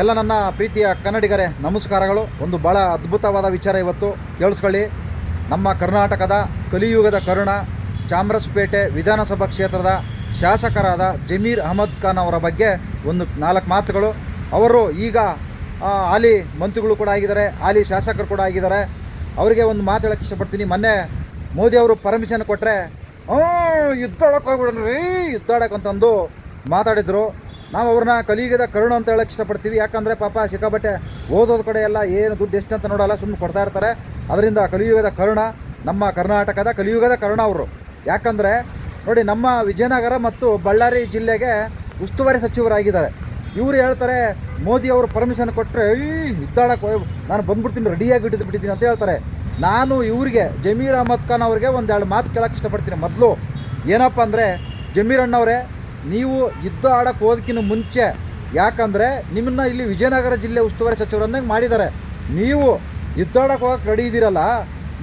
ಎಲ್ಲ ನನ್ನ ಪ್ರೀತಿಯ ಕನ್ನಡಿಗರೇ, ನಮಸ್ಕಾರಗಳು. ಒಂದು ಭಾಳ ಅದ್ಭುತವಾದ ವಿಚಾರ ಇವತ್ತು. ಕೇಳಿಸ್ಕೊಳ್ಳಿ. ನಮ್ಮ ಕರ್ನಾಟಕದ ಕಲಿಯುಗದ ಕರುಣ, ಚಾಮರಾಜಪೇಟೆ ವಿಧಾನಸಭಾ ಕ್ಷೇತ್ರದ ಶಾಸಕರಾದ ಜಮೀರ್ ಅಹಮದ್ ಖಾನ್ ಅವರ ಬಗ್ಗೆ ಒಂದು ನಾಲ್ಕು ಮಾತುಗಳು. ಅವರು ಈಗ ಹಾಲಿ ಮಂತ್ರಿಗಳು ಕೂಡ ಆಗಿದ್ದಾರೆ, ಹಾಲಿ ಶಾಸಕರು ಕೂಡ ಆಗಿದ್ದಾರೆ. ಅವರಿಗೆ ಒಂದು ಮಾತು ಹೇಳಕ್ಕೆ ಇಷ್ಟಪಡ್ತೀನಿ. ಮೊನ್ನೆ ಮೋದಿ ಅವರು ಪರ್ಮಿಷನ್ ಕೊಟ್ಟರೆ ಯುದ್ಧಾಡಕ್ಕೆ ಹೋಗ್ಬಿಡ್ರಿ, ಯುದ್ಧ ಅಂತಂದು ಮಾತಾಡಿದರು. ನಾವು ಅವ್ರನ್ನ ಕಲಿಯುಗದ ಕರುಣ ಅಂತ ಹೇಳಕ್ಕೆ ಇಷ್ಟಪಡ್ತೀವಿ. ಯಾಕಂದರೆ ಪಾಪ ಸಿಕ್ಕಾಬಟ್ಟೆ ಓದೋದ ಕಡೆ ಎಲ್ಲ ಏನು ದುಡ್ಡು ಎಷ್ಟು ಅಂತ ನೋಡಲ್ಲ ಸುಮ್ಮನೆ ಕೊಡ್ತಾ ಇರ್ತಾರೆ. ಅದರಿಂದ ಕಲಿಯುಗದ ಕರುಣ, ನಮ್ಮ ಕರ್ನಾಟಕದ ಕಲಿಯುಗದ ಕರುಣ ಅವರು. ಯಾಕಂದರೆ ನೋಡಿ, ನಮ್ಮ ವಿಜಯನಗರ ಮತ್ತು ಬಳ್ಳಾರಿ ಜಿಲ್ಲೆಗೆ ಉಸ್ತುವಾರಿ ಸಚಿವರಾಗಿದ್ದಾರೆ. ಇವರು ಹೇಳ್ತಾರೆ, ಮೋದಿ ಅವರು ಪರ್ಮಿಷನ್ ಕೊಟ್ಟರೆ ಈ ಇದ್ದಾಡಕ್ಕೆ ನಾನು ಬಂದ್ಬಿಡ್ತೀನಿ ರೆಡಿಯಾಗಿ ಇಟ್ಟಿದ್ದು ಬಿಟ್ಟಿದ್ದೀನಿ ಅಂತ ಹೇಳ್ತಾರೆ. ನಾನು ಇವರಿಗೆ, ಜಮೀರ್ ಅಹಮದ್ ಖಾನ್ ಅವ್ರಿಗೆ ಒಂದೆರಡು ಮಾತು ಕೇಳೋಕ್ಕೆ ಇಷ್ಟಪಡ್ತೀನಿ ಮೊದಲು. ಏನಪ್ಪ ಅಂದರೆ, ಜಮೀರ್ ಅಣ್ಣವರೇ ನೀವು ಯುದ್ಧ ಆಡಕ್ಕೆ ಹೋದಕ್ಕಿಂತ ಮುಂಚೆ, ಯಾಕಂದರೆ ನಿಮ್ಮನ್ನ ಇಲ್ಲಿ ವಿಜಯನಗರ ಜಿಲ್ಲೆ ಉಸ್ತುವಾರಿ ಸಚಿವರನ್ನಾಗಿ ಮಾಡಿದ್ದಾರೆ. ನೀವು ಯುದ್ಧ ಆಡಕ್ಕೆ ಹೋಗಕ್ಕೆ ರೆಡಿ ಇದ್ದೀರಲ್ಲ,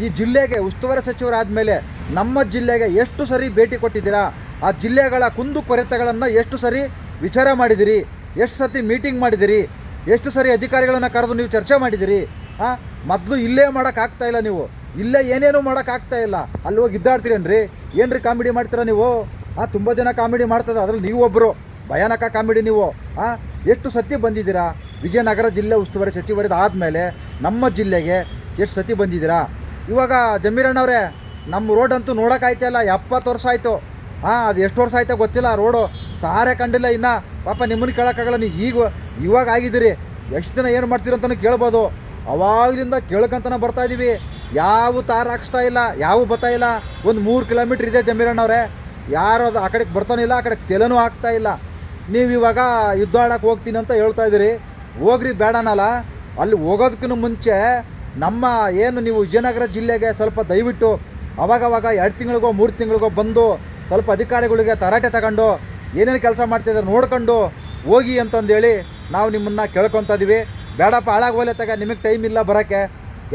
ಈ ಜಿಲ್ಲೆಗೆ ಉಸ್ತುವಾರಿ ಸಚಿವರಾದಮೇಲೆ ನಮ್ಮ ಜಿಲ್ಲೆಗೆ ಎಷ್ಟು ಸರಿ ಭೇಟಿ ಕೊಟ್ಟಿದ್ದೀರಾ, ಆ ಜಿಲ್ಲೆಗಳ ಕುಂದು ಕೊರತೆಗಳನ್ನು ಎಷ್ಟು ಸರಿ ವಿಚಾರ ಮಾಡಿದಿರಿ ಎಷ್ಟು ಸರ್ತಿ ಮೀಟಿಂಗ್ ಮಾಡಿದಿರಿ ಎಷ್ಟು ಸರಿ ಅಧಿಕಾರಿಗಳನ್ನು ಕರೆದು ನೀವು ಚರ್ಚೆ ಮಾಡಿದಿರಿ ಹಾಂ ಮೊದಲು ಇಲ್ಲೇ ಮಾಡೋಕ್ಕಾಗ್ತಾ ಇಲ್ಲ ನೀವು. ಇಲ್ಲೇ ಏನೇನು ಮಾಡೋಕ್ಕಾಗ್ತಾ ಇಲ್ಲ. ಅಲ್ಲಿ ಹೋಗಿ ಏನು ರೀ ಕಾಮಿಡಿ ಮಾಡ್ತೀರಾ ನೀವು? ಹಾಂ ತುಂಬ ಜನ ಕಾಮಿಡಿ ಮಾಡ್ತಿದ್ರು. ಅದ್ರಲ್ಲಿ ನೀವು ಒಬ್ಬರು ಭಯಾನಕ ಕಾಮಿಡಿ ನೀವು. ಹಾಂ ಎಷ್ಟು ಸತಿ ಬಂದಿದ್ದೀರಾ? ವಿಜಯನಗರ ಜಿಲ್ಲೆ ಉಸ್ತುವಾರಿ ಸಚಿವರಿದ ಆದಮೇಲೆ ನಮ್ಮ ಜಿಲ್ಲೆಗೆ ಎಷ್ಟು ಸತಿ ಬಂದಿದ್ದೀರಾ? ಇವಾಗ ಜಮೀರಣ್ಣವ್ರೆ ನಮ್ಮ ರೋಡ್ ಅಂತೂ ನೋಡೋಕ್ಕಾಯ್ತಾ ಇಲ್ಲ. ಎಪ್ಪತ್ತು ವರ್ಷ ಆಯಿತು. ಹಾಂ ಅದು ಎಷ್ಟು ವರ್ಷ ಆಯ್ತಾ ಗೊತ್ತಿಲ್ಲ ಆ ರೋಡು. ತಾರೆ ಕಂಡಿಲ್ಲ ಇನ್ನು. ಪಾಪ ನಿಮ್ಮನ್ನು ಕೇಳೋಕ್ಕಾಗಲ್ಲ. ನೀವು ಈಗ, ಇವಾಗ ಆಗಿದ್ದೀರಿ. ಎಷ್ಟು ದಿನ ಏನು ಮಾಡ್ತೀರ ಅಂತಲೂ ಕೇಳ್ಬೋದು. ಅವಾಗಲಿಂದ ಕೇಳ್ಕಂತನ ಬರ್ತಾ ಇದ್ದೀವಿ ಯಾವ ತಾರ ಹಾಕ್ಸ್ತಾ ಇಲ್ಲ, ಯಾವ ಬರ್ತಾ ಇಲ್ಲ. ಒಂದು ಮೂರು ಕಿಲೋಮೀಟ್ರ್ ಇದೆ ಜಮೀರಣ್ಣವ್ರೆ. ಯಾರು ಅದು ಆ ಕಡೆಗೆ ಬರ್ತಾನಿಲ್ಲ ಆ ಕಡೆಗೆ ತಲೆನೂ ಆಗ್ತಾ ಇಲ್ಲ. ನೀವು ಇವಾಗ ಯುದ್ಧ ಆಡೋಕ್ಕೆ ಹೋಗ್ತೀನಿ ಅಂತ ಹೇಳ್ತಾ ಇದ್ದೀರಿ. ಹೋಗ್ರಿ, ಬೇಡನಲ್ಲ. ಅಲ್ಲಿ ಹೋಗೋದಕ್ಕಿಂತ ಮುಂಚೆ ನಮ್ಮ ಏನು ನೀವು ವಿಜಯನಗರ ಜಿಲ್ಲೆಗೆ ಸ್ವಲ್ಪ ದಯವಿಟ್ಟು ಅವಾಗವಾಗ ಎರಡು ತಿಂಗಳಿಗೋ, ಮೂರು ತಿಂಗಳಿಗೋ ಬಂದು ಸ್ವಲ್ಪ ಅಧಿಕಾರಿಗಳಿಗೆ ತರಾಟೆ ತಗೊಂಡು, ಏನೇನು ಕೆಲಸ ಮಾಡ್ತಿದ್ದಾರೆ ನೋಡ್ಕೊಂಡು ಹೋಗಿ ಅಂತಂದೇಳಿ ನಾವು ನಿಮ್ಮನ್ನು ಕೇಳ್ಕೊತಾ ಇದೀವಿ. ಬೇಡಪ್ಪ ಹಾಳಾಗೋಲೆ ತಗ, ನಿಮಗೆ ಟೈಮ್ ಇಲ್ಲ ಬರೋಕ್ಕೆ.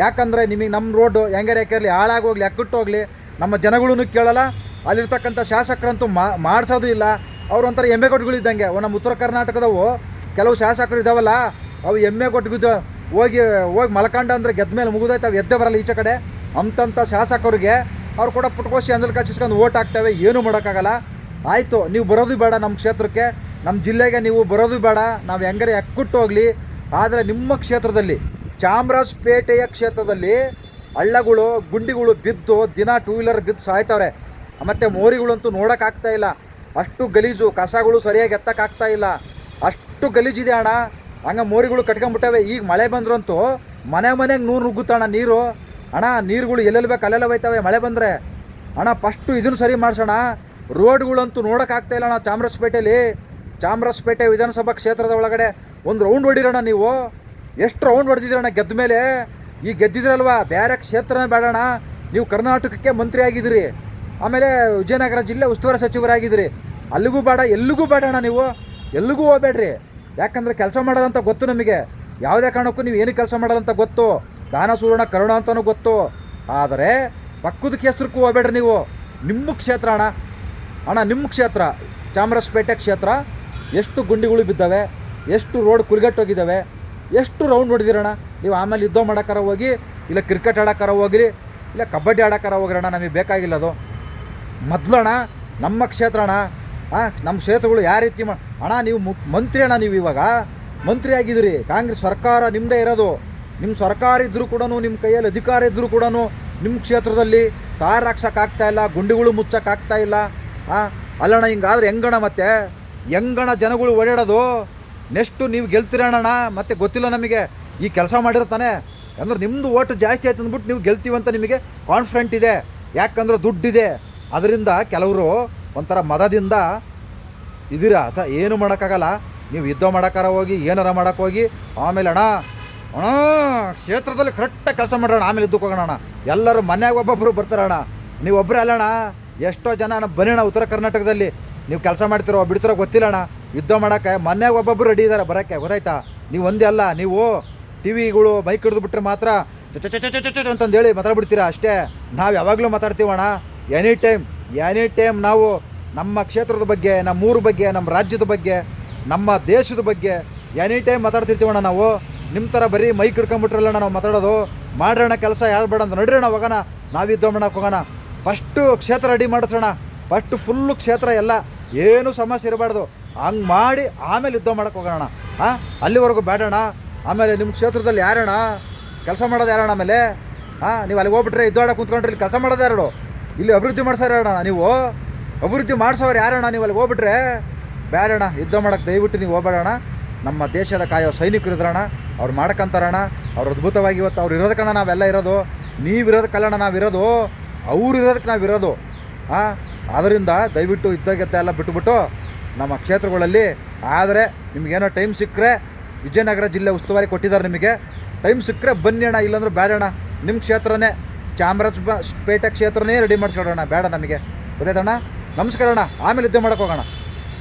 ಯಾಕಂದರೆ ನಿಮಗೆ ನಮ್ಮ ರೋಡು ಹೆಂಗಾರೆ ಯಾಕಿರಲಿ ಹಾಳಾಗೋಗ್ಲಿ ಹೋಗಲಿ ನಮ್ಮ ಜನಗಳೂ ಕೇಳಲ್ಲ. ಅಲ್ಲಿರ್ತಕ್ಕಂಥ ಶಾಸಕರಂತೂ ಮಾಡಿಸೋದು ಇಲ್ಲ. ಅವ್ರು ಒಂಥರ ಎಮ್ಮೆ ಕೊಟ್ಟುಗಳಿದ್ದಂಗೆ ನಮ್ಮ ಉತ್ತರ ಕರ್ನಾಟಕದವು ಕೆಲವು ಶಾಸಕರು ಇದ್ದಾವಲ್ಲ ಅವು ಎಮ್ಮೆ ಕೊಟ್ಟಿದ್ದು ಹೋಗಿ ಹೋಗಿ ಮಲ್ಕಂಡ ಅಂದರೆ ಗೆದ್ದ ಮೇಲೆ ಮುಗಿದೋಯ್ತು. ಅವು ಎದ್ದೆ ಬರಲ್ಲ ಈಚೆ ಕಡೆ. ಅಂತಂಥ ಶಾಸಕರಿಗೆ ಅವ್ರು ಕೂಡ ಪುಟ್ಕೋಸಿ ಅಂಜಲ್ ಕಾಚಿಸ್ಕೊಂಡು ಓಟ್ ಹಾಕ್ತವೆ. ಏನೂ ಮಾಡೋಕ್ಕಾಗಲ್ಲ. ಆಯಿತು, ನೀವು ಬರೋದು ಬೇಡ ನಮ್ಮ ಕ್ಷೇತ್ರಕ್ಕೆ. ನಮ್ಮ ಜಿಲ್ಲೆಗೆ ನೀವು ಬರೋದು ಬೇಡ. ನಾವು ಹೆಂಗಾರೆ ಎಕ್ಕುಟ್ಟು ಹೋಗಲಿ. ಆದರೆ ನಿಮ್ಮ ಕ್ಷೇತ್ರದಲ್ಲಿ, ಚಾಮರಾಜಪೇಟೆಯ ಕ್ಷೇತ್ರದಲ್ಲಿ ಹಳ್ಳಗಳು, ಗುಂಡಿಗಳು ಬಿದ್ದು ದಿನ ಟೂ ವೀಲರ್ ಬಿದ್ದು ಸಾಯ್ತವ್ರೆ. ಮತ್ತು ಮೋರಿಗಳಂತೂ ನೋಡೋಕ್ಕಾಗ್ತಾ ಇಲ್ಲ. ಅಷ್ಟು ಗಲೀಜು, ಕಸಗಳು ಸರಿಯಾಗಿ ಎತ್ತಕ್ಕಾಗ್ತಾ ಇಲ್ಲ. ಅಷ್ಟು ಗಲೀಜಿದೆ ಅಣ್ಣ. ಹಂಗೆ ಮೋರಿಗಳು ಕಟ್ಕೊಂಡ್ಬಿಟ್ಟವೆ. ಈಗ ಮಳೆ ಬಂದ್ರಂತೂ ಮನೆ ಮನೆಗೆ ನೂರು ನುಗ್ಗುತ್ತಣ್ಣ ನೀರು. ಅಣ್ಣ, ನೀರುಗಳು ಎಲ್ಲೆಲ್ಲಿ ಬೇಕು ಅಲ್ಲೆಲ್ಲ ಹೋಯ್ತವೆ ಮಳೆ ಬಂದರೆ. ಅಣ್ಣ ಫಸ್ಟು ಇದನ್ನು ಸರಿ ಮಾಡಿಸೋಣ. ರೋಡ್ಗಳಂತೂ ನೋಡೋಕ್ಕಾಗ್ತಾ ಇಲ್ಲ ಅಣ್ಣ ಚಾಮರಾಜಪೇಟೆಯಲ್ಲಿ ಚಾಮರಾಜಪೇಟೆ ವಿಧಾನಸಭಾ ಕ್ಷೇತ್ರದ ಒಳಗಡೆ ಒಂದು ರೌಂಡ್ ಹೊಡಿರೋಣ ನೀವು. ಎಷ್ಟು ರೌಂಡ್ ಹೊಡೆದಿದ್ದೀರಣ್ಣ ಗೆದ್ದ ಮೇಲೆ? ಈ ಗೆದ್ದಿದ್ರಲ್ವಾ ಬೇರೆ ಕ್ಷೇತ್ರನೇ ಬೇಡಣ್ಣ. ನೀವು ಕರ್ನಾಟಕಕ್ಕೆ ಮಂತ್ರಿ ಆಗಿದ್ದೀರಿ ಆಮೇಲೆ ವಿಜಯನಗರ ಜಿಲ್ಲೆ ಉಸ್ತುವಾರಿ ಸಚಿವರಾಗಿದ್ದೀರಿ ಅಲ್ಲಿಗೂ ಬೇಡ, ಎಲ್ಲಿಗೂ ಬೇಡಣ್ಣ ನೀವು. ಎಲ್ಲಿಗೂ ಹೋಗ್ಬೇಡ್ರಿ. ಯಾಕಂದರೆ ಕೆಲಸ ಮಾಡೋದಂತ ಗೊತ್ತು ನಮಗೆ. ಯಾವುದೇ ಕಾರಣಕ್ಕೂ ನೀವು ಏನು ಕೆಲಸ ಮಾಡೋದಂತ ಗೊತ್ತು. ದಾನ, ಸುವರ್ಣ, ಕರುಣ ಅಂತಲೂ ಗೊತ್ತು. ಆದರೆ ಪಕ್ಕದ ಕ್ಷೇತ್ರಕ್ಕೂ ಹೋಗ್ಬೇಡ್ರಿ ನೀವು. ನಿಮ್ಮ ಕ್ಷೇತ್ರ ಅಣ್ಣ. ಅಣ್ಣ, ನಿಮ್ಮ ಕ್ಷೇತ್ರ. ಚಾಮರಾಜಪೇಟೆ ಕ್ಷೇತ್ರ. ಎಷ್ಟು ಗುಂಡಿಗಳು ಬಿದ್ದಾವೆ, ಎಷ್ಟು ರೋಡ್ ಕುರಿಗಟ್ಟೋಗಿದ್ದಾವೆ ಎಷ್ಟು ರೌಂಡ್ ಹೊಡೆದಿರೋಣ ನೀವು ಆಮೇಲೆ ಯುದ್ಧ ಮಾಡೋಕ್ಕಾರ ಹೋಗಿ, ಇಲ್ಲ ಕ್ರಿಕೆಟ್ ಆಡೋಕ್ಕಾರ ಹೋಗಿರಿ, ಇಲ್ಲ ಕಬಡ್ಡಿ ಆಡೋಕ್ಕಾರ ಹೋಗಿರೋಣ ನಮಗೆ ಬೇಕಾಗಿಲ್ಲ ಅದು. ಮೊದಲಣ್ಣ, ನಮ್ಮ ಕ್ಷೇತ್ರ ಅಣ್ಣ ನಮ್ಮ ಕ್ಷೇತ್ರಗಳು ಯಾವ ರೀತಿ ಅಣ್ಣ, ನೀವು ಮು ಮಂತ್ರಿ ಅಣ್ಣ ನೀವು ಇವಾಗ? ಮಂತ್ರಿ ಆಗಿದ್ದೀರಿ. ಕಾಂಗ್ರೆಸ್ ಸರ್ಕಾರ ನಿಮ್ಮದೇ ಇರೋದು. ನಿಮ್ಮ ಸರ್ಕಾರ ಇದ್ದರೂ ಕೂಡ ನಿಮ್ಮ ಕೈಯಲ್ಲಿ ಅಧಿಕಾರ ಇದ್ದರೂ ಕೂಡ ನಿಮ್ಮ ಕ್ಷೇತ್ರದಲ್ಲಿ ತಾರ್ ಹಾಕ್ಸೋಕ್ಕಾಗ್ತಾ ಇಲ್ಲ, ಗುಂಡಿಗಳು ಮುಚ್ಚೋಕ್ಕಾಗ್ತಾ ಇಲ್ಲ. ಹಾಂ ಅಲ್ಲಣ್ಣ, ಹಿಂಗಾದ್ರೆ ಹೆಂಗಣ ಮತ್ತೆ? ಹೆಂಗಣ ಜನಗಳು ಓಡಾಡೋದು? ನೆಕ್ಸ್ಟು ನೀವು ಗೆಲ್ತೀರಣ್ಣ ಮತ್ತೆ ಗೊತ್ತಿಲ್ಲ ನಮಗೆ. ಈ ಕೆಲಸ ಮಾಡಿರ್ತಾನೆ ಅಂದ್ರೆ ನಿಮ್ಮದು ಓಟು ಜಾಸ್ತಿ ಆಯ್ತು ಅಂದ್ಬಿಟ್ಟು ನೀವು ಗೆಲ್ತೀವಂತ ನಿಮಗೆ ಕಾನ್ಫಿಡೆಂಟ್ ಇದೆ. ಯಾಕಂದ್ರೆ ದುಡ್ಡಿದೆ. ಅದರಿಂದ ಕೆಲವರು ಒಂಥರ ಮದದಿಂದ ಇದೀರ ಅಥ ಏನು ಮಾಡೋಕ್ಕಾಗಲ್ಲ. ನೀವು ಯುದ್ಧ ಮಾಡೋಕ್ಕಾರ ಹೋಗಿ, ಏನಾರ ಮಾಡೋಕೆ ಹೋಗಿ, ಆಮೇಲೆ ಅಣ್ಣ ಅಣ್ಣ, ಕ್ಷೇತ್ರದಲ್ಲಿ ಕರೆಕ್ಟಾಗಿ ಕೆಲಸ ಮಾಡೋಣ ಆಮೇಲೆ ಯುದ್ಧಕ್ಕೆ ಹೋಗೋಣ ಅಣ್ಣ. ಎಲ್ಲರೂ ಮನೆಯಾಗ ಒಬ್ಬೊಬ್ಬರು ಬರ್ತಾರೆ ಅಣ್ಣ. ನೀವು ಒಬ್ಬರೇ ಅಲ್ಲಣ್ಣ ಎಷ್ಟೋ ಜನ ಬನ್ನಿ ಅಣ್ಣ ಉತ್ತರ ಕರ್ನಾಟಕದಲ್ಲಿ. ನೀವು ಕೆಲಸ ಮಾಡ್ತಿರೋ, ಬಿಡ್ತಿರೋ ಗೊತ್ತಿಲ್ಲ ಅಣ್ಣ. ಯುದ್ಧ ಮಾಡೋಕ್ಕೆ ಮನೆಯಾಗ ಒಬ್ಬೊಬ್ಬರು ರೆಡಿ ಇದ್ದಾರೆ ಬರೋಕ್ಕೆ, ಗೊತ್ತಾಯ್ತಾ? ನೀವು ಒಂದೇ ಅಲ್ಲ, ನೀವು ಟಿ ವಿಗಳು ಬೈಕ್ ಹಿಡಿದು ಬಿಟ್ಟರೆ ಮಾತ್ರ ಚ ಅಂತಂದೇಳಿ ಮಾತಾಡ್ಬಿಡ್ತೀರಾ ಅಷ್ಟೇ. ನಾವು ಯಾವಾಗಲೂ ಮಾತಾಡ್ತೀವಣ್ಣ. ಎನಿ ಟೈಮ್ ಎನಿ ಟೈಮ್ ನಾವು ನಮ್ಮ ಕ್ಷೇತ್ರದ ಬಗ್ಗೆ, ನಮ್ಮ ಊರ ಬಗ್ಗೆ, ನಮ್ಮ ರಾಜ್ಯದ ಬಗ್ಗೆ, ನಮ್ಮ ದೇಶದ ಬಗ್ಗೆ ಎನಿ ಟೈಮ್ ಮಾತಾಡ್ತಿರ್ತೀವಣ್ಣ ನಾವು. ನಿಮ್ಮ ಥರ ಬರೀ ಮೈಕ್ ಹಿಡ್ಕೊಂಬಿಟ್ರಲ್ಲ ನಾವು ಮಾತಾಡೋದು. ಮಾಡೋಣ ಕೆಲಸ, ಯಾರು ಬೇಡ ಅಂತ ನಡ್ರಿ ನಾವು ಹೋಗೋಣ. ನಾವು ಯುದ್ಧ ಮಾಡಕ್ಕೆ ಹೋಗೋಣ. ಫಸ್ಟು ಕ್ಷೇತ್ರ ರೆಡಿ ಮಾಡಿಸೋಣ. ಫಸ್ಟ್ ಫುಲ್ಲು ಕ್ಷೇತ್ರ ಎಲ್ಲ ಏನೂ ಸಮಸ್ಯೆ ಇರಬಾರ್ದು. ಹಂಗೆ ಮಾಡಿ ಆಮೇಲೆ ಯುದ್ಧ ಮಾಡಕ್ಕೆ ಹೋಗೋಣ ಹಾಂ ಅಲ್ಲಿವರೆಗೂ ಬೇಡೋಣ ಆಮೇಲೆ ನಿಮ್ಮ ಕ್ಷೇತ್ರದಲ್ಲಿ ಯಾರಣ್ಣ? ಕೆಲಸ ಮಾಡೋದು ಯಾರಣ್ಣ ಆಮೇಲೆ? ಹಾಂ ನೀವು ಅಲ್ಲಿಗೆ ಹೋಗ್ಬಿಟ್ರೆ ಯುದ್ಧಾಡಕ್ಕೆ ಕುಂತ್ಕೊಂಡ್ರೆ ಇಲ್ಲಿ ಕೆಲಸ ಮಾಡೋದು ಯಾರು ಇಲ್ಲಿ ಅಭಿವೃದ್ಧಿ ಅಣ್ಣ ನೀವು? ಅಭಿವೃದ್ಧಿ ಮಾಡಿಸೋರು ಯಾರಣ್ಣ ನೀವು ಅಲ್ಲಿ ಹೋಗ್ಬಿಟ್ರೆ? ಬೇಡಣ್ಣ ಯುದ್ಧ ಮಾಡೋಕ್ಕೆ ದಯವಿಟ್ಟು ನೀವು ಹೋಗ್ಬೇಡಣ ನಮ್ಮ ದೇಶದ ಕಾಯೋ ಸೈನಿಕರು ಇದ್ರಣ್ಣ. ಅವ್ರು ಮಾಡ್ಕೊಂತಾರಣ ಅವ್ರು ಅದ್ಭುತವಾಗಿ ಇವತ್ತು ಅವ್ರು ಇರೋದಕ್ಕೆ ನಾವೆಲ್ಲ ಇರೋದು. ನೀವು ಇರೋದಕ್ಕಲ್ಲಣ್ಣ ನಾವಿರೋದು ಅವ್ರು ಇರೋದಕ್ಕೆ ನಾವಿರೋದು ಹಾಂ ಆದ್ದರಿಂದ ದಯವಿಟ್ಟು ಯುದ್ಧಗೆತ್ತ ಎಲ್ಲ ಬಿಟ್ಬಿಟ್ಟು ನಮ್ಮ ಕ್ಷೇತ್ರಗಳಲ್ಲಿ, ಆದರೆ ನಿಮಗೇನೋ ಟೈಮ್ ಸಿಕ್ಕರೆ ವಿಜಯನಗರ ಜಿಲ್ಲೆ ಉಸ್ತುವಾರಿ ಕೊಟ್ಟಿದ್ದಾರೆ ನಿಮಗೆ. ಟೈಮ್ ಸಿಕ್ಕರೆ ಬನ್ನಿ ಅಣ್ಣ, ಇಲ್ಲಾಂದ್ರೆ ಬೇಡಣ್ಣ ನಿಮ್ಮ ಕ್ಷೇತ್ರನೇ. ಚಾಮರಾಜ ಪೇಟೆ ಕ್ಷೇತ್ರನೇ ರೆಡಿ ಮಾಡಿಸ್ಕೊಡೋಣ ಬೇಡ ನಮಗೆ. ಗೊತ್ತಾಯ್ತಣ್ಣ ನಮಸ್ಕಾರ ಅಣ್ಣ. ಆಮೇಲೆ ಯುದ್ಧ ಮಾಡೋಕೆ ಹೋಗೋಣ.